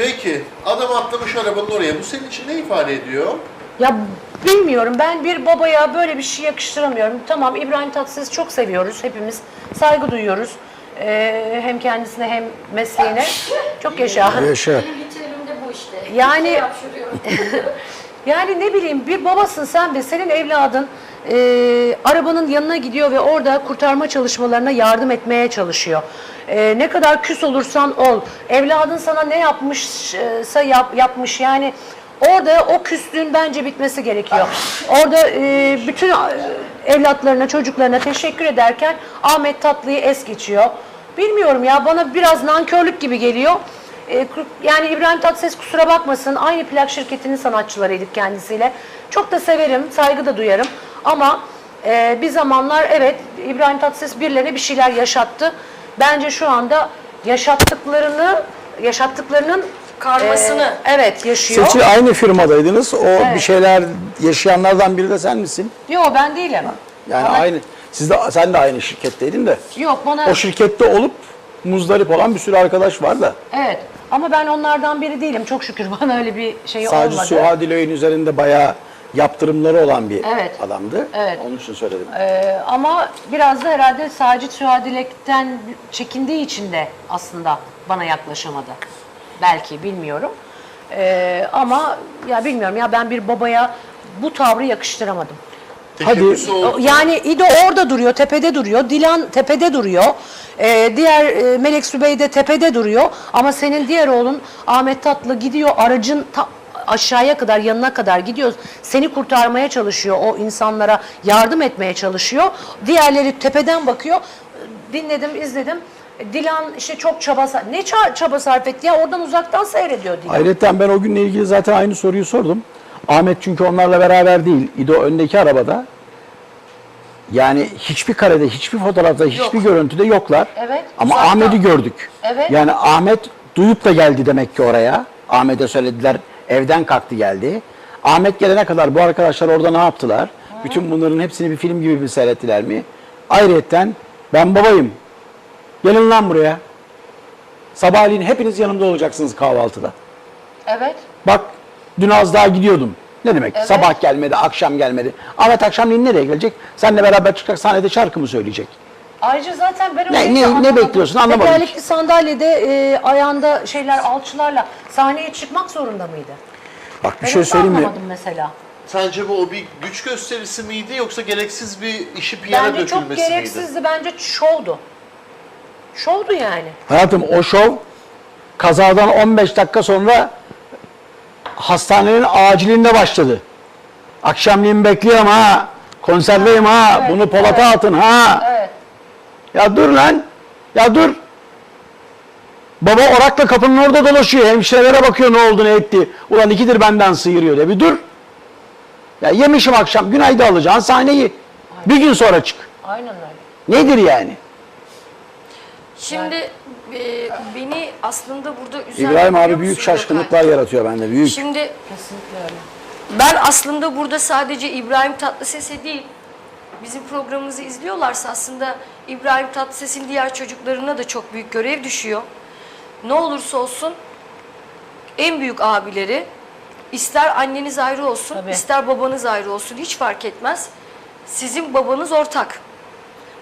Peki adam atlamış arabanın oraya. Bu senin için ne ifade ediyor? Ya bilmiyorum ben bir babaya böyle bir şey yakıştıramıyorum. Tamam İbrahim Tatlıses'i çok seviyoruz hepimiz. Saygı duyuyoruz. Ee, hem kendisine hem mesleğine. Çok yaşa. Yaşa. Benim ritüelim de bu işte. Yani- Şey. Yani ne bileyim bir babasın sen de senin evladın e, arabanın yanına gidiyor ve orada kurtarma çalışmalarına yardım etmeye çalışıyor. E, ne kadar küs olursan ol. Evladın sana ne yapmışsa yap, yapmış yani orada o küslüğün bence bitmesi gerekiyor. Orada e, bütün e, evlatlarına çocuklarına teşekkür ederken Ahmet Tatlı'yı es geçiyor. Bilmiyorum ya bana biraz nankörlük gibi geliyor. E, Yani İbrahim Tatlıses kusura bakmasın aynı plak şirketinin sanatçılarıydık kendisiyle. Çok da severim, saygı da duyarım. Ama e, bir zamanlar evet İbrahim Tatlıses birilerine bir şeyler yaşattı. Bence şu anda yaşattıklarını, yaşattıklarının Karmasını. e, evet yaşıyor. Seçil aynı firmadaydınız. O bir şeyler yaşayanlardan biri de sen misin? Yok ben değilim. Yani Bana- aynı. Siz de sen de aynı şirketteydin de. Yok bana O şirkette olup muzdarip olan bir sürü arkadaş var da. evet ama ben onlardan biri değilim. Çok şükür bana öyle bir şey Sadece olmadı. Suha Diloy'un üzerinde bayağı yaptırımları olan bir Evet. adamdı. Evet. Onun için söyledim. Ee, ama biraz da herhalde Sacit Süadilek'ten çekindiği için de aslında bana yaklaşamadı. Belki bilmiyorum. Ee, ama ya bilmiyorum ya ben bir babaya bu tavrı yakıştıramadım. Oldu. Yani İdo orada duruyor, tepede duruyor. Dilan tepede duruyor. Ee, diğer e, Melek Sübey de tepede duruyor. Ama senin diğer oğlun Ahmet Tatlı gidiyor aracın ta- aşağıya kadar, yanına kadar gidiyor. Seni kurtarmaya çalışıyor. O insanlara yardım etmeye çalışıyor. Diğerleri tepeden bakıyor. Dinledim, izledim. Dilan işte çok çaba sar- ne ça- çaba sarf etti ya oradan uzaktan seyrediyor Dilan. Ayrıca ben o günle ilgili zaten aynı soruyu sordum. Ahmet çünkü onlarla beraber değil. İdo öndeki arabada. Yani hiçbir karede, hiçbir fotoğrafta, hiçbir görüntüde yoklar. Evet, Ama uzaktan. Ahmet'i gördük. Evet. Yani Ahmet duyup da geldi demek ki oraya. Ahmet'e söylediler, evden kalktı geldi. Ahmet gelene kadar bu arkadaşlar orada ne yaptılar? Bütün bunların hepsini bir film gibi bir seyrettiler mi? Ayrıyetten ben babayım. Gelin lan buraya. Sabahleyin hepiniz yanımda olacaksınız kahvaltıda. Evet. Bak dün az daha gidiyordum. Ne demek? Evet. Sabah gelmedi, akşam gelmedi. Ahmet akşamleyin nereye gelecek? Seninle beraber çıkacak sahnede şarkı mı söyleyecek? Ayrıca zaten ben Ne- ne- ne bekliyorsun? Anlamadım Tekerlekli sandalyede e, ayağında şeyler alçılarla sahneye çıkmak zorunda mıydı? Bak bir Ben şey onu söyleyeyim mi? anlamadım mesela. Sence bu o bir güç gösterisi miydi yoksa gereksiz bir işi piyana Bence çok dökülmesi miydi? gereksizdi. Bence şovdu. Şovdu yani. Hayatım o şov kazadan 15 dakika sonra hastanenin acilinde başladı. Akşamleyin bekliyorum ha. Konserveyim ha. evet, Bunu Polat'a evet. atın ha. Evet. Ya dur lan. Ya dur. Baba orakla kapının orada dolaşıyor. Hemşirelere bakıyor ne oldu ne etti. Ulan ikidir benden sıyırıyor de bir dur. Ya yemişim akşam. Günayda alacaksın sahneyi. Bir gün sonra çık. Aynen öyle. Nedir yani? Şimdi e, beni aslında burada üzen İbrahim biliyor abi büyük musun şaşkınlıklar yaratıyor bende. Büyük. Şimdi Kesinlikle öyle. ben aslında burada sadece İbrahim Tatlıses'e değil, bizim programımızı izliyorlarsa aslında İbrahim Tatlıses'in diğer çocuklarına da çok büyük görev düşüyor. Ne olursa olsun en büyük abileri ister anneniz ayrı olsun, Tabii. ister babanız ayrı olsun hiç fark etmez. Sizin babanız ortak.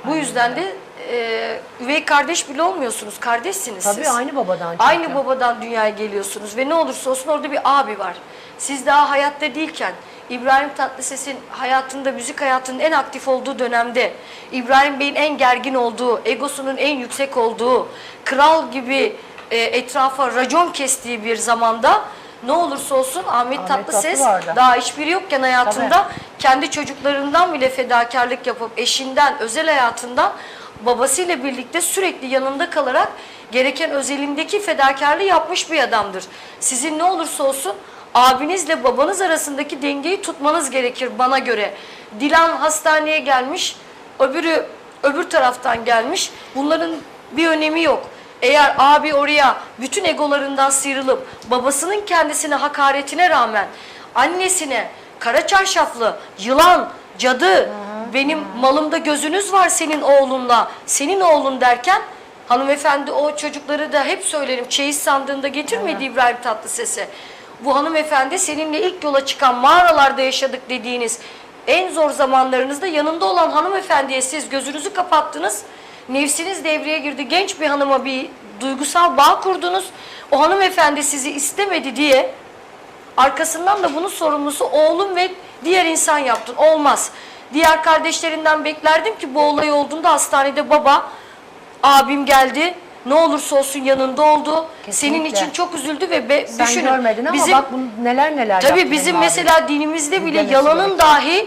Bu yüzden de e, üvey kardeş bile olmuyorsunuz. Kardeşsiniz Tabii siz. aynı babadan çünkü. Aynı babadan dünyaya geliyorsunuz ve ne olursa olsun orada bir abi var. Siz daha hayatta değilken İbrahim Tatlıses'in hayatında, müzik hayatının en aktif olduğu dönemde, İbrahim Bey'in en gergin olduğu, egosunun en yüksek olduğu, kral gibi e, etrafa racon kestiği bir zamanda ne olursa olsun Ahmet, Ahmet Tatlıses Tatlı daha hiçbiri yokken hayatında kendi çocuklarından bile fedakarlık yapıp eşinden, özel hayatından babasıyla birlikte sürekli yanında kalarak gereken özelindeki fedakarlığı yapmış bir adamdır. Sizin ne olursa olsun abinizle babanız arasındaki dengeyi tutmanız gerekir bana göre. Dilan hastaneye gelmiş, öbürü öbür taraftan gelmiş. Bunların bir önemi yok. Eğer abi oraya bütün egolarından sıyrılıp babasının kendisine hakaretine rağmen annesine kara çarşaflı, yılan, cadı, benim malımda gözünüz var senin oğlunla, senin oğlun derken Hanımefendi o çocukları da hep söylerim çeyiz sandığında getirmedi İbrahim Tatlıses'e. Bu hanımefendi seninle ilk yola çıkan mağaralarda yaşadık dediğiniz en zor zamanlarınızda yanında olan hanımefendiye siz gözünüzü kapattınız. Nefsiniz devreye girdi. Genç bir hanıma bir duygusal bağ kurdunuz. O hanımefendi sizi istemedi diye Arkasından da bunun sorumlusu oğlum ve diğer insan yaptın. Olmaz. Diğer kardeşlerinden beklerdim ki bu olay olduğunda hastanede baba, abim geldi. Ne olursa olsun yanında oldu. Senin Kesinlikle. için çok üzüldü ve be, Sen düşünün. görmedin ama bizim, bak bu neler neler Tabii bizim benim mesela dinimizde bile Demesi yalanın gerekiyor. dahi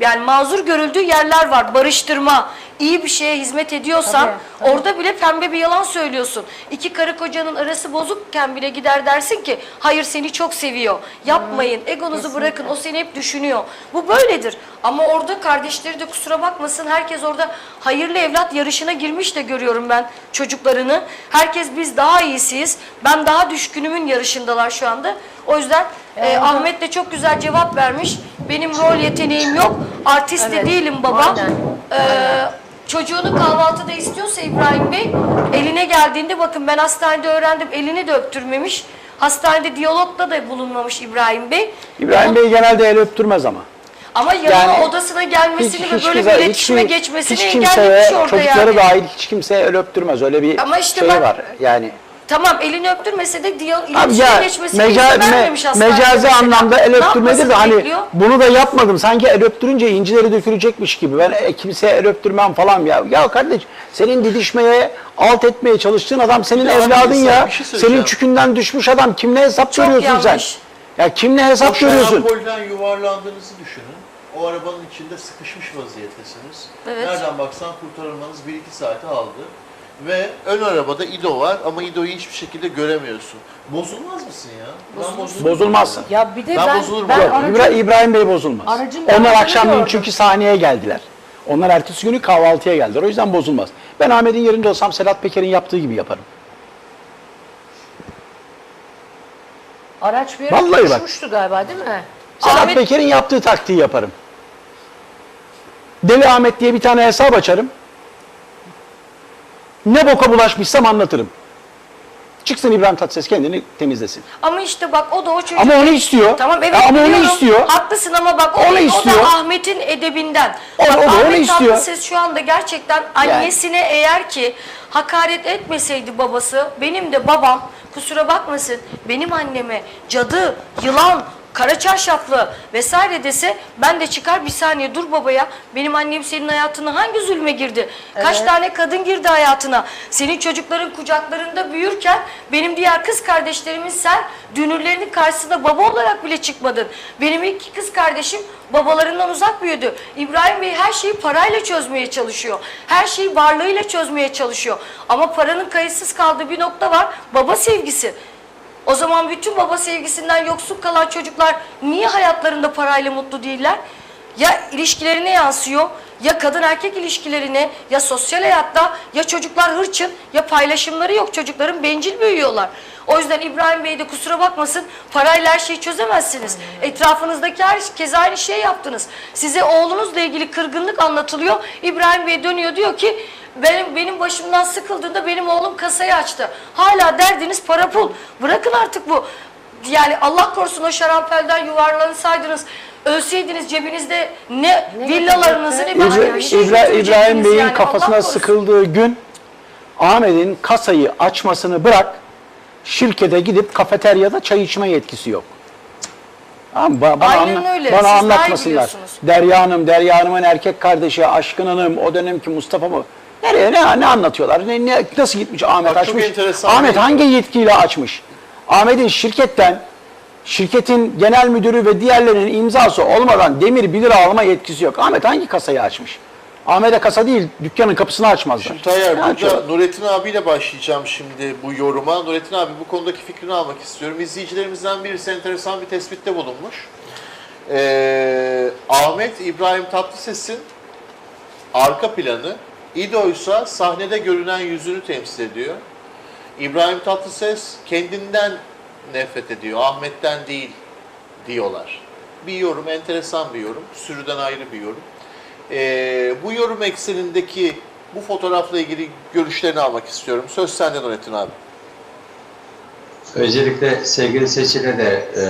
yani mazur görüldüğü yerler var. Barıştırma, iyi bir şeye hizmet ediyorsan Tabii, tabii. orada bile pembe bir yalan söylüyorsun. İki karı kocanın arası bozukken bile gider dersin ki hayır seni çok seviyor. Yapmayın. Egonuzu bırakın. O seni hep düşünüyor. Bu böyledir. Ama orada kardeşleri de kusura bakmasın. Herkes orada hayırlı evlat yarışına girmiş de görüyorum ben çocuklarını. Herkes biz daha iyisiyiz. Ben daha düşkünümün yarışındalar şu anda. O yüzden e, Ahmet de çok güzel cevap vermiş. Benim rol yeteneğim yok. Artist Evet, de değilim baba. aynen, Ee, çocuğunu kahvaltıda istiyorsa İbrahim Bey eline geldiğinde bakın ben hastanede öğrendim elini de öptürmemiş. Hastanede diyalogda da bulunmamış İbrahim Bey. İbrahim Bey genelde el öptürmez ama. Ama yanına Yani odasına gelmesini ve böyle bir güzel- iletişime hiçbir- geçmesini hiç engellemiş kimseye, orada çocukları yani. dahil hiç kimseye el öptürmez. Öyle bir Ama işte şey bak- var. Yani Tamam elini öptürmese de diyal Abi iletişime ya geçmesini meca, izin me- mecazi mesela. anlamda el öptürmedi de hani bekliyor? bunu da yapmadım. Sanki el öptürünce incileri dökülecekmiş gibi. Ben e, kimseye el öptürmem falan ya. Ya kardeş senin didişmeye, alt etmeye çalıştığın adam senin abi evladın ya. şey senin çükünden düşmüş adam. Kimle hesap Çok görüyorsun yanlış. sen? Ya kimle hesap O görüyorsun? şarampolden yuvarlandığınızı düşünün. O arabanın içinde sıkışmış vaziyettesiniz. Evet. Nereden baksan kurtarılmanız 1-2 saati aldı. Ve ön arabada İdo var ama İdo'yu hiçbir şekilde göremiyorsun. Bozulmaz mısın ya? Ben bozulurum. Bozulmazsın. Ya bir de Ben ben, bozulurum. ben Yok, İbra- İbrahim Bey bozulmaz. Aracın Onlar yanında akşamleyin gördüm. çünkü sahneye geldiler. Onlar ertesi günü kahvaltıya geldiler. O yüzden bozulmaz. Ben Ahmet'in yerinde olsam Sedat Peker'in yaptığı gibi yaparım. araç bir yere Vallahi bak. galiba değil mi? Sedat Ahmet- Peker'in yaptığı taktiği yaparım. Deli Ahmet diye bir tane hesap açarım. Ne boka bulaşmışsam anlatırım. Çıksın İbrahim Tatlıses kendini temizlesin. Ama işte bak o da o çocuk. Ama onu istiyor. Tamam evet ama onu istiyor. Haklısın ama bak o, Onu o da istiyor. Ahmet'in edebinden. O- bak o da onu istiyor. Tatlıses şu anda gerçekten annesine eğer ki hakaret etmeseydi babası benim de babam kusura bakmasın benim anneme cadı, yılan, kara çarşaflı vesaire dese ben de çıkar bir saniye dur babaya benim annem senin hayatına hangi zulme girdi? Kaç Evet. tane kadın girdi hayatına? Senin çocukların kucaklarında büyürken benim diğer kız kardeşlerimin sen dünürlerinin karşısında baba olarak bile çıkmadın. Benim iki kız kardeşim babalarından uzak büyüdü. İbrahim Bey her şeyi parayla çözmeye çalışıyor. Her şeyi varlığıyla çözmeye çalışıyor. Ama paranın kayıtsız kaldığı bir nokta var. Baba sevgisi. O zaman bütün baba sevgisinden yoksun kalan çocuklar niye hayatlarında parayla mutlu değiller? Ya ilişkilerine yansıyor, ya kadın erkek ilişkilerine, ya sosyal hayatta, ya çocuklar hırçın, ya paylaşımları yok. Çocukların bencil büyüyorlar. O yüzden İbrahim Bey de kusura bakmasın parayla her şeyi çözemezsiniz. Etrafınızdaki herkes aynı şey yaptınız. Size oğlunuzla ilgili kırgınlık anlatılıyor. İbrahim Bey dönüyor diyor ki benim benim başımdan sıkıldığında benim oğlum kasayı açtı. Hala derdiniz para pul. Bırakın artık bu. Yani Allah korusun o şarampelden yuvarlansaydınız, ölseydiniz cebinizde ne, Ne villalarınızı ne başka bir şey İbra- İbrahim Bey'in yani. Allah kafasına korusun. sıkıldığı gün Ahmet'in kasayı açmasını bırak şirkete gidip kafeteryada çay içme yetkisi yok. Ba- bana, Aynen anla- öyle. bana Siz anlatmasınlar. Derya Hanım, Derya Hanım'ın erkek kardeşi, Aşkın Hanım, o dönemki Mustafa mı? Nereye, ne, ne anlatıyorlar? Ne, ne- nasıl gitmiş Ahmet Bak açmış? Ahmet hangi yetkiyle açmış? Ahmet'in şirketten, şirketin genel müdürü ve diğerlerinin imzası olmadan demir 1 lira alma yetkisi yok. Ahmet hangi kasayı açmış? Ahmet'e kasa değil, dükkanın kapısını açmazlar. Şimdi Tayyar burada açıyorlar? Nurettin abiyle başlayacağım şimdi bu yoruma. Nurettin abi bu konudaki fikrini almak istiyorum. İzleyicilerimizden birisi enteresan bir tespitte bulunmuş. Ee, Ahmet İbrahim Tatlıses'in arka planı İdo'ysa sahnede görünen yüzünü temsil ediyor. İbrahim Tatlıses kendinden nefret ediyor, Ahmet'ten değil diyorlar. Bir yorum, enteresan bir yorum, sürüden ayrı bir yorum. Ee, bu yorum eksenindeki Bu fotoğrafla ilgili görüşlerini almak istiyorum. Söz sende Nurettin abi. Öncelikle sevgili Seçil'e de e,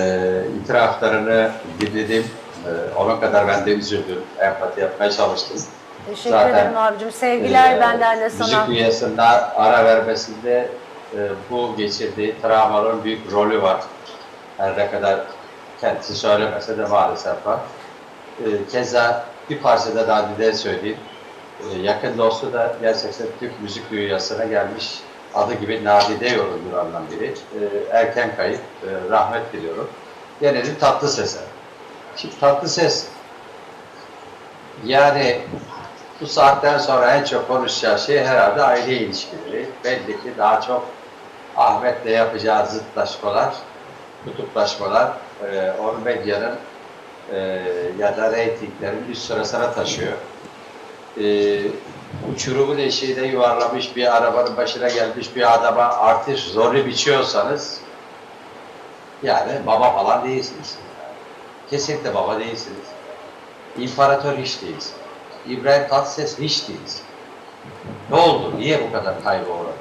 itiraflarını dinledim. E, ona kadar ben de üzüldüm. Empati yapmaya çalıştım. Teşekkür Zaten, ederim abicim. Sevgiler e, benden de sana. Müzik dünyasında ara vermesinde e, bu geçirdiği travmaların büyük rolü var. Her ne kadar kendisi söylemese de maalesef var. E, keza bir parçada daha dile söyleyeyim. E, yakın dostu da gerçekten Türk müzik dünyasına gelmiş adı gibi nadide yorumcularından biri. E, erken kayıp, e, rahmet diliyorum. Gelelim tatlı sese. Şimdi tatlı ses yani bu saatten sonra en çok konuşacağı şey herhalde aile ilişkileri. Belli ki daha çok Ahmet'le yapacağı zıtlaşmalar, kutuplaşmalar e, onu medyanın e, ya da reytinglerin üst sırasına taşıyor. E, uçurumun eşiğine yuvarlamış bir arabanın başına gelmiş bir adama artış zoru biçiyorsanız yani baba falan değilsiniz. Kesinlikle baba değilsiniz. İmparator hiç değilsiniz. İbrahim Tatlıses hiç değilsin. Ne oldu? Niye bu kadar kayba uğradılar?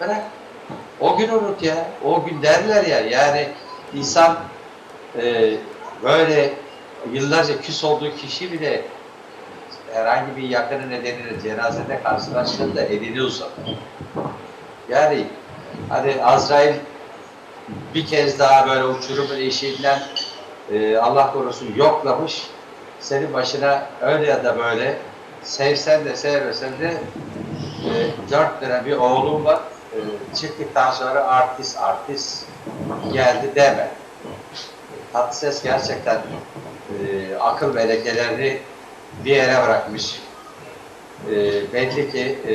Bırak. O gün unut ya. O gün derler ya. Yani insan e, böyle yıllarca küs olduğu kişi bile herhangi bir yakını nedeniyle cenazede karşılaştığında elini uzatır. Yani hani Azrail bir kez daha böyle uçurumun eşiğinden e, Allah korusun yoklamış senin başına öyle ya da böyle sevsen de sevmesen de e, dört tane bir oğlum var. E, çıktıktan sonra artist artist geldi deme. Tatlı ses gerçekten e, akıl melekelerini bir yere bırakmış. E, belli ki e,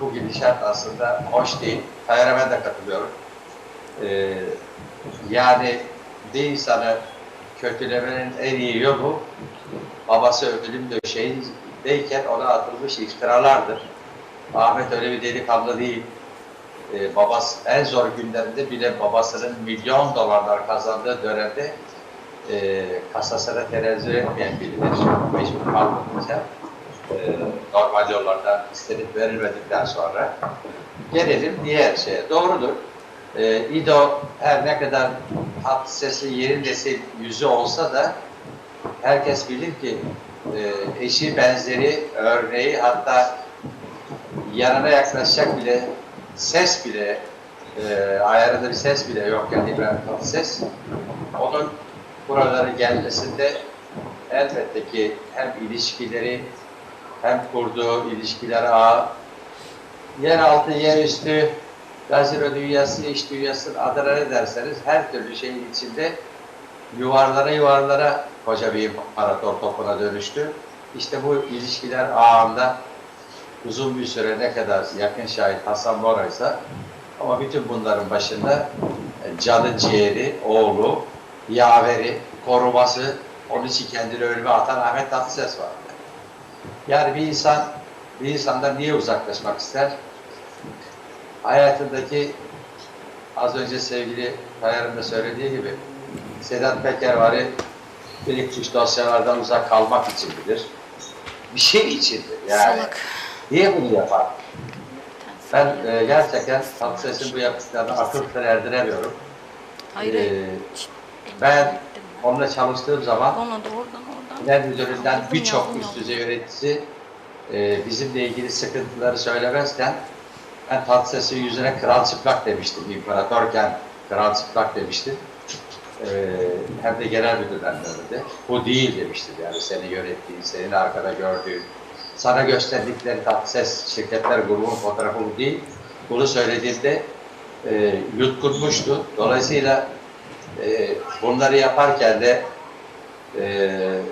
bu gidişat aslında hoş değil. Hayır'a ben de katılıyorum. E, yani bir insanı kötülemenin en iyi yolu babası ölüm döşeğindeyken ona atılmış iftiralardır. Ahmet öyle bir delikanlı değil. Ee, babası en zor günlerinde bile babasının milyon dolarlar kazandığı dönemde e, kasasına tenezzül etmeyen biridir. Mecbur kalmayınca e, normal yollardan istenip verilmedikten sonra gelelim diğer şeye. Doğrudur. E, İdo her ne kadar hat sesi yerindesi yüzü olsa da herkes bilir ki e, eşi benzeri örneği hatta yanına yaklaşacak bile ses bile e, ayarında bir ses bile yok yani İbrahim Tatlıses. Onun buralara gelmesinde elbette ki hem ilişkileri hem kurduğu ilişkiler ağı yeraltı, yerüstü, gazino dünyası, iş dünyası adına ne derseniz her türlü şeyin içinde yuvarlara yuvarlara koca bir imparator topuna dönüştü. İşte bu ilişkiler ağında uzun bir süre ne kadar yakın şahit Hasan Bora ise ama bütün bunların başında e, canı ciğeri, oğlu, yaveri, koruması, onun için kendini ölüme atan Ahmet Tatlıses var. Yani bir insan bir insandan niye uzaklaşmak ister? Hayatındaki az önce sevgili Kayar'ın da söylediği gibi Sedat Peker var ya, birikmiş dosyalardan uzak kalmak için bilir. Bir şey içindir yani. Salak. Niye bunu yapar? Ben e, gerçekten Tatlıses'in bu yaptıklarına akıl erdiremiyorum. Hayır. Ee, ben onunla çalıştığım zaman Ona da oradan müdüründen birçok üst düzey yöneticisi e, bizimle ilgili sıkıntıları söylemezken ben Tatlıses'in yüzüne kral çıplak demiştim. İmparatorken kral çıplak demiştim. E, hem de genel müdürden de öyle. Bu değil demiştim yani seni yönettiğin, senin arkada gördüğün, sana gösterdikleri Tatlıses şirketler grubun fotoğrafı bu değil. Bunu söylediğimde e, yutkunmuştu. Dolayısıyla e, bunları yaparken de e,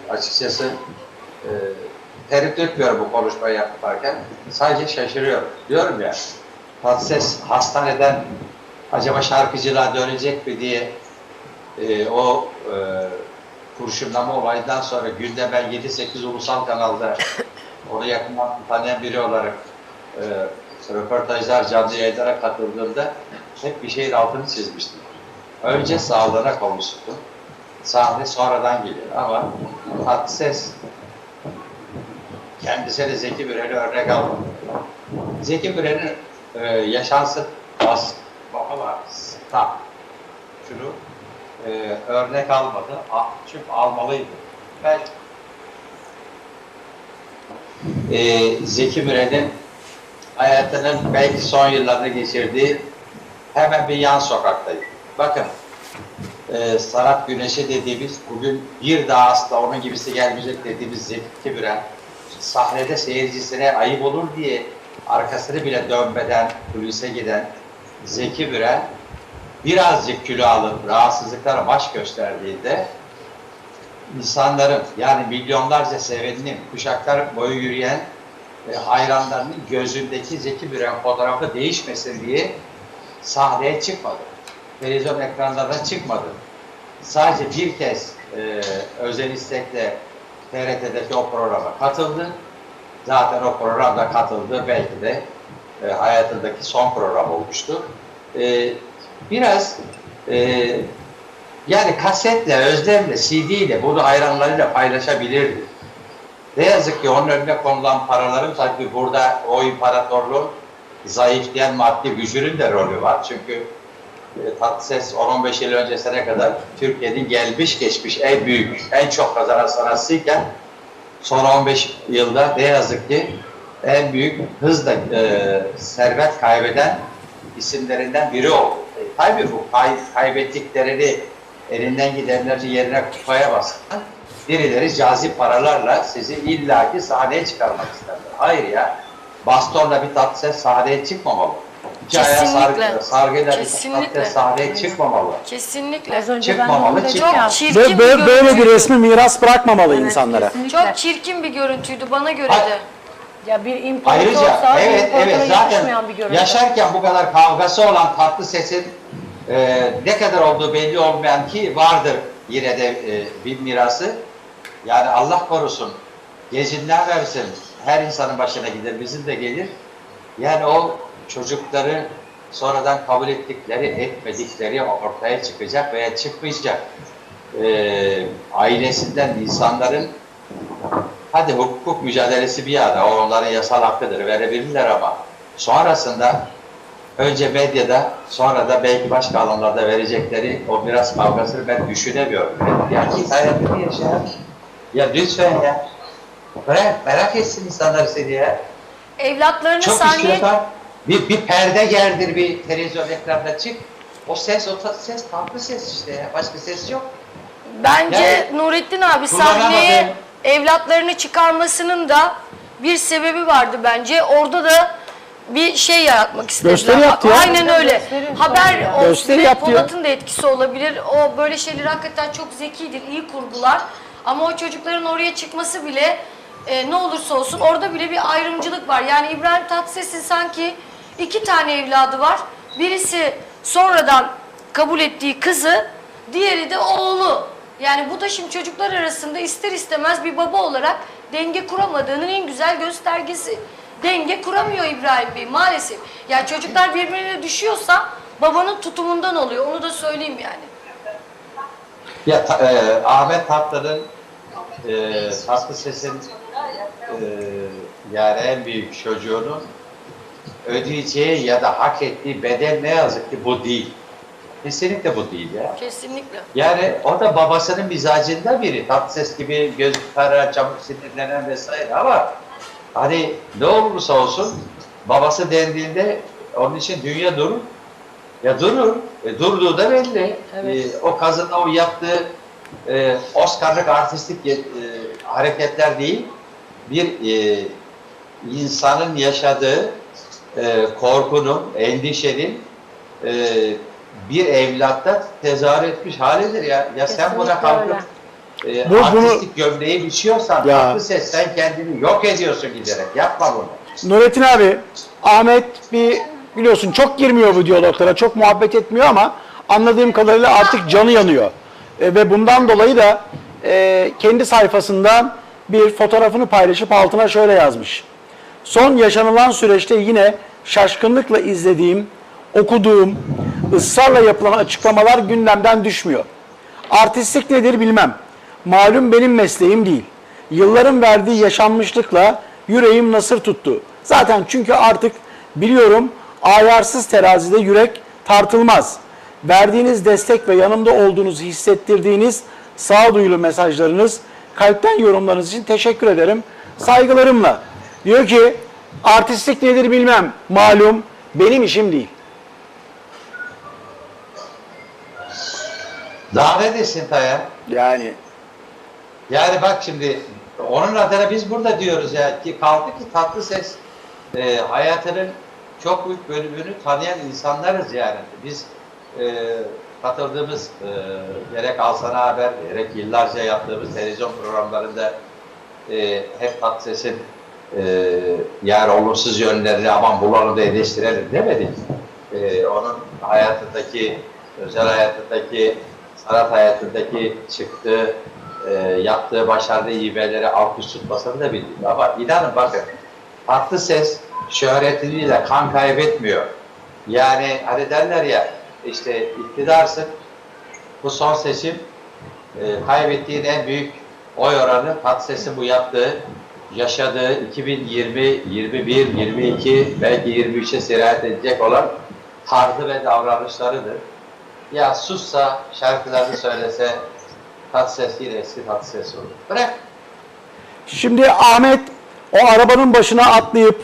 açıkçası e, tereddüt etmiyorum bu konuşmayı yaparken. Sadece şaşırıyorum. Diyorum ya, Tatlıses hastaneden acaba şarkıcılığa dönecek mi diye e, o e, kurşunlama olayından sonra günde ben 7-8 ulusal kanalda onu yakından tanıyan biri olarak e, röportajlar, canlı yayınlara katıldığımda hep bir şeyin altını çizmiştim. Önce sağlığına kavuşsun. Sahne sonradan gelir ama tatlı ses kendisine zeki bir örnek almadı. Zeki Müren'in e, yaşansı bas baba stop şunu e, örnek almadı. Çünkü almalıydı. Ben e, Zeki Müren'in hayatının belki son yıllarını geçirdiği hemen bir yan sokaktayım. Bakın e, sanat güneşi dediğimiz bugün bir daha asla onun gibisi gelmeyecek dediğimiz Zeki Müren sahnede seyircisine ayıp olur diye arkasını bile dönmeden kulise giden Zeki Müren birazcık kilo alıp rahatsızlıklara baş gösterdiğinde insanların yani milyonlarca seveninin kuşaklar boyu yürüyen e, hayranlarının gözündeki Zeki Müren fotoğrafı değişmesin diye sahneye çıkmadı. Televizyon ekranlarına çıkmadı. Sadece bir kez e, özel istekle TRT'deki o programa katıldı. Zaten o programda katıldı belki de e, hayatındaki son program olmuştu. E, biraz e, yani kasetle, özlemle, CD ile bunu hayranlarıyla paylaşabilirdi. Ne yazık ki onun önüne konulan paraların tabii burada o imparatorluğun zayıflayan maddi gücünün de rolü var. Çünkü e, Tatlıses 10-15 yıl öncesine kadar Türkiye'nin gelmiş geçmiş en büyük, en çok kazanan sanatçıyken son 15 yılda ne yazık ki en büyük hızla e, servet kaybeden isimlerinden biri oldu. Tabii bu kay, kaybettiklerini elinden gidenleri yerine kupaya basan birileri cazip paralarla sizi illaki sahneye çıkarmak isterler. Hayır ya, bastonla bir tatlı sahneye çıkmamalı. İki ayağı Kesinlikle. sargı, sargıyla Kesinlikle. sahneye çıkmamalı. Kesinlikle. Az önce ben de Çıkmamalı, ya. Çok çirkin Böyle, bir böyle, böyle bir resmi miras bırakmamalı Evet, insanlara. kesinlikle. Çok çirkin bir görüntüydü bana göre Hayır. de. Ya bir imparator Ayrıca sadece evet evet zaten bir görüntü. yaşarken bu kadar kavgası olan tatlı sesin e, ne kadar olduğu belli olmayan ki vardır yine de e, bir mirası. Yani Allah korusun gecinden versin her insanın başına gider bizim de gelir. Yani o çocukları sonradan kabul ettikleri etmedikleri ortaya çıkacak veya çıkmayacak. E, ailesinden insanların Hadi hukuk mücadelesi bir yana, o onların yasal hakkıdır, verebilirler ama sonrasında önce medyada, sonra da belki başka alanlarda verecekleri o biraz kavgasını ben düşünemiyorum. Ya git hayatını yaşa. Ya lütfen ya. Bırak, merak etsin insanlar seni ya. Evlatlarını Çok sahneye istiyorsan bir, bir perde gerdir bir televizyon ekranına çık. O ses, o ta- ses tatlı ses işte ya. Başka ses yok. Bence Yani Nurettin abi sahneye evlatlarını çıkarmasının da bir sebebi vardı bence. Orada da bir şey yaratmak istediler. Gösteri yaptı ya. Aynen öyle. Gösteri. Haber o Gösteri ve yaptı ya. Polat'ın da etkisi olabilir. O böyle şeyler hakikaten çok zekidir, iyi kurgular. Ama o çocukların oraya çıkması bile e, ne olursa olsun orada bile bir ayrımcılık var. Yani İbrahim Tatlıses'in sanki iki tane evladı var. Birisi sonradan kabul ettiği kızı, diğeri de oğlu. Yani bu da şimdi çocuklar arasında ister istemez bir baba olarak denge kuramadığının en güzel göstergesi. Denge kuramıyor İbrahim Bey maalesef. Yani çocuklar birbirine düşüyorsa babanın tutumundan oluyor. Onu da söyleyeyim yani. Ya e, Ahmet Tatlı'nın e, Tatlı Ses'in e, yani en büyük çocuğunun ödeyeceği ya da hak ettiği bedel ne yazık ki bu değil. Kesinlikle bu değil ya. Kesinlikle. Yani o da babasının mizacında biri. Tatlıses gibi göz kara, çabuk sinirlenen vesaire ama hani ne olursa olsun babası dendiğinde onun için dünya durur. Ya durur. E, durduğu da belli. Evet. E, o kazın o yaptığı e, Oscar'lık artistik e, hareketler değil. Bir e, insanın yaşadığı e, korkunun, endişenin e, bir evlatta tezahür etmiş halidir ya. Ya sen buna kalkıp e, Bu- bunu- artistik gömleği biçiyorsan Ya. tatlı ses sen kendini yok ediyorsun giderek. Yapma bunu. Nurettin abi, Ahmet bir biliyorsun çok girmiyor bu diyaloglara, çok muhabbet etmiyor ama anladığım kadarıyla artık canı yanıyor. E, ve bundan dolayı da e, kendi sayfasından bir fotoğrafını paylaşıp altına şöyle yazmış. Son yaşanılan süreçte yine şaşkınlıkla izlediğim, okuduğum, ısrarla yapılan açıklamalar gündemden düşmüyor. Artistlik nedir bilmem. Malum benim mesleğim değil. Yılların verdiği yaşanmışlıkla yüreğim nasır tuttu. Zaten çünkü artık biliyorum ayarsız terazide yürek tartılmaz. Verdiğiniz destek ve yanımda olduğunuzu hissettirdiğiniz sağduyulu mesajlarınız, kalpten yorumlarınız için teşekkür ederim. Saygılarımla. Diyor ki artistlik nedir bilmem. Malum benim işim değil. Daha ne desin Tayyar? Yani Yani bak şimdi onun adına biz burada diyoruz ya ki kaldı ki tatlı ses e, hayatının çok büyük bölümünü tanıyan insanlarız yani. Biz e, katıldığımız e, gerek Alsana Haber, gerek yıllarca yaptığımız televizyon programlarında e, hep tatlı sesin e, yani olumsuz yönlerini aman bunları da eleştirelim demedik. E, onun hayatındaki, özel hayatındaki, sanat hayatındaki çıktığı, e, yaptığı, başardığı iğmeleri alkış tutmasını da bildik. Ama inanın bakın, tatlı ses şöhretiyle kan kaybetmiyor. Yani hani derler ya, işte iktidarsın, bu son seçim e, kaybettiğin en büyük oy oranı Tatlıses'in bu yaptığı, yaşadığı 2020, 21, 22 belki 23'e sirayet edecek olan tarzı ve davranışlarıdır. Ya sussa, şarkılarını söylese Tatlıses yine eski Tatlıses olur. Bırak. Şimdi Ahmet o arabanın başına atlayıp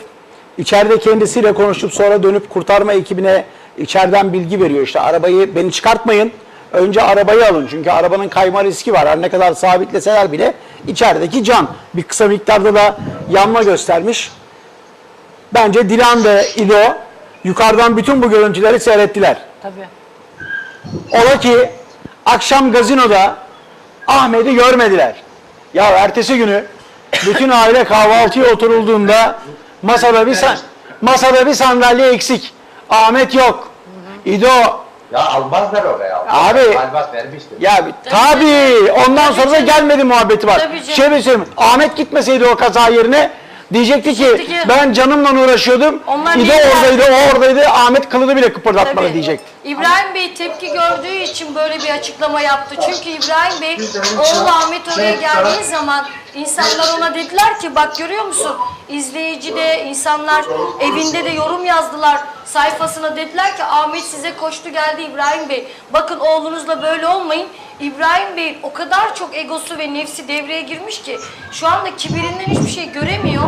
içeride kendisiyle konuşup sonra dönüp kurtarma ekibine içeriden bilgi veriyor. İşte arabayı beni çıkartmayın. Önce arabayı alın. Çünkü arabanın kayma riski var. Her ne kadar sabitleseler bile içerideki can. Bir kısa miktarda da yanma göstermiş. Bence Dilan ve İdo yukarıdan bütün bu görüntüleri seyrettiler. Tabii. Ola ki akşam gazinoda Ahmet'i görmediler. Ya ertesi günü bütün aile kahvaltıya oturulduğunda masada bir sa- masada bir sandalye eksik. Ahmet yok. İdo Ya almazlar oraya. Abi- Talimat vermiştir. ya tabii ondan sonra da gelmedi muhabbeti var. Tabii canım. Şey bir söyleyeyim. Ahmet gitmeseydi o kaza yerine diyecekti ki Diyecekti ki- ben canımla uğraşıyordum. Onlar İdo oradaydı, o oradaydı. Ahmet kılını bile kıpırdatmadı Tabii. diyecekti. İbrahim Bey tepki gördüğü için böyle bir açıklama yaptı. Çünkü İbrahim Bey oğlu Ahmet oraya geldiği zaman insanlar ona dediler ki bak görüyor musun izleyici de insanlar evinde de yorum yazdılar sayfasına dediler ki Ahmet size koştu geldi İbrahim Bey. Bakın oğlunuzla böyle olmayın. İbrahim Bey o kadar çok egosu ve nefsi devreye girmiş ki şu anda kibirinden hiçbir şey göremiyor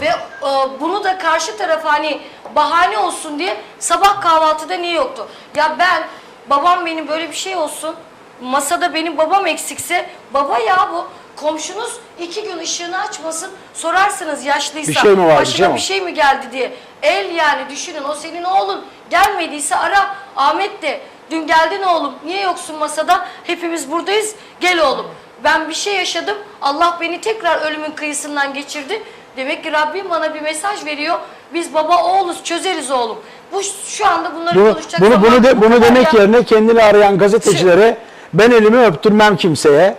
ve e, bunu da karşı taraf hani bahane olsun diye sabah kahvaltıda niye yoktu? Ya ben babam benim böyle bir şey olsun masada benim babam eksikse baba ya bu komşunuz iki gün ışığını açmasın sorarsınız yaşlıysa Bir şey mi var, bir başına bir şey mi geldi diye. El yani düşünün o senin oğlun gelmediyse ara Ahmet de dün geldin oğlum niye yoksun masada hepimiz buradayız gel oğlum. Ben bir şey yaşadım Allah beni tekrar ölümün kıyısından geçirdi. Demek ki Rabbim bana bir mesaj veriyor. Biz baba oğluz çözeriz oğlum. Bu şu anda bunları Bunu, konuşacak bunu, zaman bunu, de, bu bunu demek ya. yerine kendini arayan gazetecilere ben elimi öptürmem kimseye.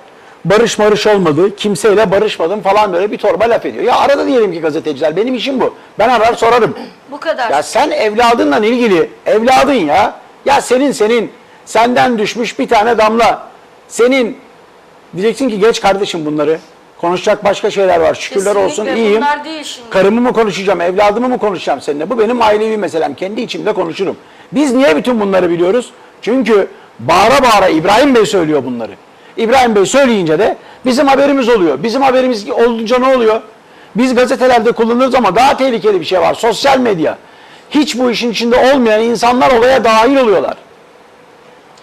Barış marış olmadı, kimseyle barışmadım falan böyle bir torba laf ediyor. Ya arada diyelim ki gazeteciler benim işim bu. Ben arar sorarım. Bu kadar. Ya sen evladınla ilgili, evladın ya. Ya senin senin, senden düşmüş bir tane damla. Senin, diyeceksin ki geç kardeşim bunları. Konuşacak başka şeyler var. Şükürler olsun Kesinlikle iyiyim. bunlar değil şimdi. Karımı mı konuşacağım, evladımı mı konuşacağım seninle? Bu benim ailevi meselem. Kendi içimde konuşurum. Biz niye bütün bunları biliyoruz? Çünkü bağıra bağıra İbrahim Bey söylüyor bunları. İbrahim Bey söyleyince de bizim haberimiz oluyor. Bizim haberimiz olunca ne oluyor? Biz gazetelerde kullanırız ama daha tehlikeli bir şey var. Sosyal medya. Hiç bu işin içinde olmayan insanlar olaya dahil oluyorlar.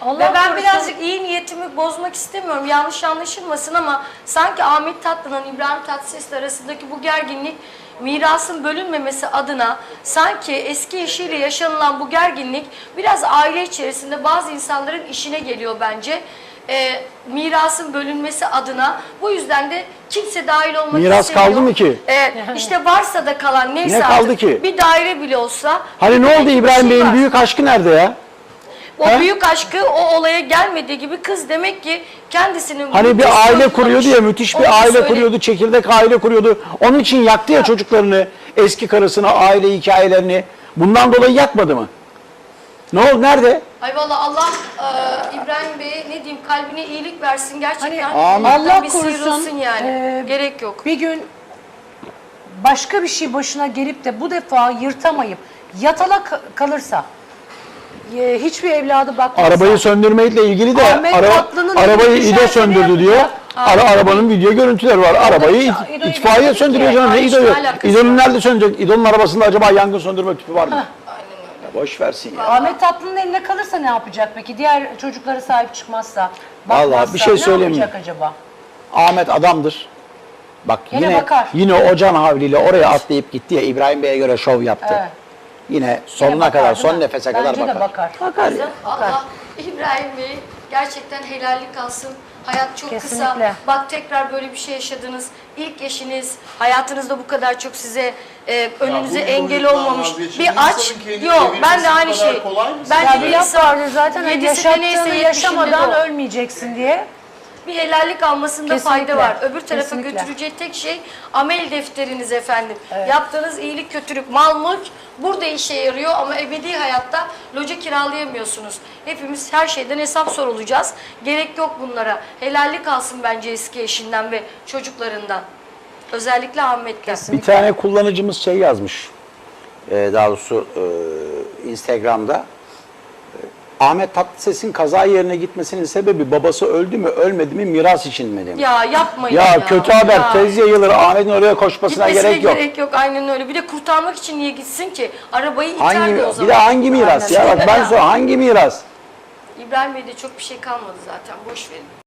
Allah Ve ben korusun. birazcık iyi niyetimi bozmak istemiyorum. Yanlış anlaşılmasın ama sanki Ahmet Tatlı'nın İbrahim Tatlıses'le arasındaki bu gerginlik mirasın bölünmemesi adına sanki eski eşiyle yaşanılan bu gerginlik biraz aile içerisinde bazı insanların işine geliyor bence. Ee, mirasın bölünmesi adına bu yüzden de kimse dahil olmak Miras istemiyor. kaldı mı ki? Evet, işte varsa da kalan neyse Ne kaldı artık ki? bir daire bile olsa Hani ne oldu şey İbrahim Bey'in büyük aşkı nerede ya? O He? büyük aşkı o olaya gelmediği gibi kız demek ki kendisinin Hani bir aile kuruyordu ya müthiş bir aile söyle- kuruyordu, çekirdek aile kuruyordu. Onun için yaktı ya çocuklarını, eski karısını, aile hikayelerini. Bundan dolayı yakmadı mı? Ne oldu? Nerede? Ay valla Allah e, İbrahim Bey'e ne diyeyim kalbine iyilik versin gerçekten. Hani Amin. Allah bir korusun, yani. e, Gerek yok. Bir gün başka bir şey başına gelip de bu defa yırtamayıp yatalak kalırsa e, hiçbir evladı bakmazsa Arabayı söndürmekle ilgili de Ahmet Tatlı'nın arabayı önüne İdo söndürdü diyor. yapacak? Ara, arabanın video görüntüleri var. Arabayı it- İdo'yu itfaiye söndürüyor canım. Ne Ay, alakası İdo'nun nerede söndürecek? İdo'nun arabasında acaba yangın söndürme tüpü var mı? Ya boş versin ya. Ahmet Tatlı'nın eline kalırsa ne yapacak peki? Diğer çocuklara sahip çıkmazsa, Vallahi bakmazsa bir şey ne söyleyeyim mi? yapacak acaba? Ahmet adamdır. Bak Yine yine bakar. yine o can havliyle oraya atlayıp gitti ya İbrahim Bey'e göre şov yaptı. Evet. Yine sonuna bakar, kadar, son nefese kadar Bence bakar. de bakar. Bakar ya. Allah İbrahim Bey gerçekten helallik alsın. Hayat çok kısa. Kesinlikle. Bak tekrar böyle bir şey yaşadınız. İlk eşiniz hayatınızda bu kadar çok size e, önünüze bu engel olmamış. Bir İnsanın aç. Yok ben de bu aynı kadar şey. kolay mı? Bence Ya bir laf vardır zaten hani yedisinde neyse yaşattığını yetmişinde yaşamadan o. ölmeyeceksin diye. Bir helallik almasında Kesinlikle. fayda var. Öbür tarafa Kesinlikle. götüreceği tek şey amel defteriniz efendim. Yaptığınız iyilik kötülük, mal mülk burada işe yarıyor ama ebedi hayatta loca kiralayamıyorsunuz. Hepimiz her şeyden hesap sorulacağız. Gerek yok bunlara. Helallik alsın bence eski eşinden ve çocuklarından. Özellikle Ahmet'ten. Bir tane kullanıcımız şey yazmış. Ee, daha doğrusu e, Instagram'da. Ahmet Tatlıses'in kaza yerine gitmesinin sebebi babası öldü mü ölmedi mi miras için mi demiş. Ya yapmayın Ya, ya. kötü haber Ya. tez yayılır Ahmet'in oraya koşmasına Gitmesine gerek yok. gerek yok. Aynen öyle. Bir de kurtarmak için niye gitsin ki? Arabayı iterdi Hangi, o zaman. bir de hangi miras Aynen. ya bak ben sonra hangi miras? İbrahim Bey'de çok bir şey kalmadı zaten. Boş verin.